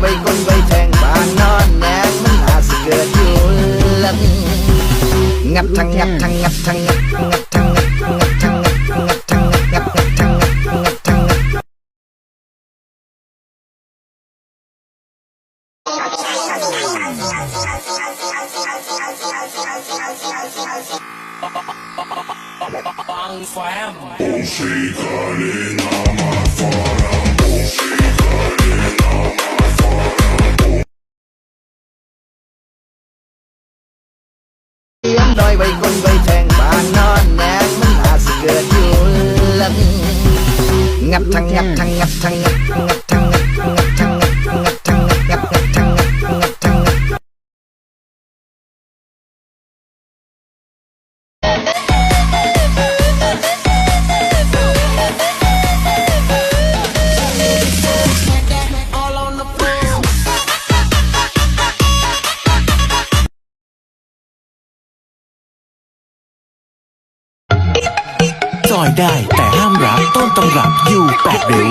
ไว้คนไว้แทงบ้านนอนแนงมันอาจสิเกิดอยู่หลังงับทั้งงับทั้งงับทั้ น้อยไว้คนไว้แทงบ้านนอนแนงมันอาจสิเกิดอยู่ลังงับทั้งงับทั้งงับทั้งงับงับทั้ง อยได้ แต่ห้ามรักต้นตำรับอยู่แปดริ้ว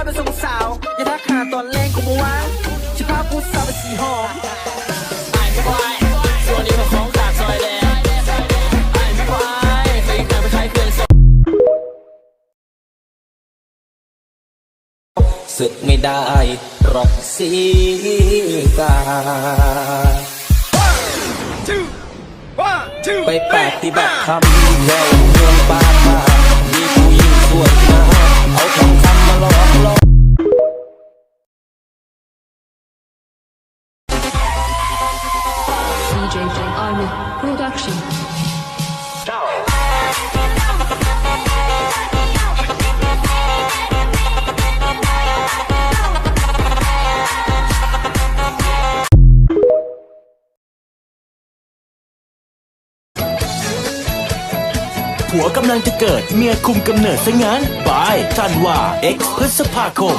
ก็เป็นสงสาว อย่าทักหาตอนเล่นกูมัวชิพาพูดสาวเป็นสีหอมไอ้ไม่ไหวส่วนนี้มันของจากซอยแดงไอ้ไม่ไหวเคยกันไปใช้เพื่อนสสึกไม่ได้หรอกสีกา ไปปฏิบัติธรรมแววเมืองปาป่ามีผู้หญิงสวยงาเอาทองคำ DJ Army Production. ผัวกำลังจะเกิดเมียคุมกำเนิดซะงั้นบายทันว่า X พฤษภาคม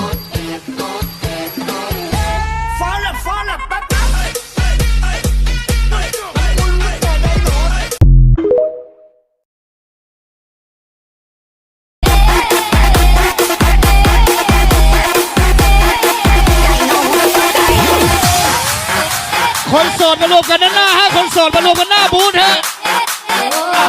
คนโสดมารวมกันด้านหน้าฮะคนโสดมารวมกันหน้าบูธฮะอะ let's go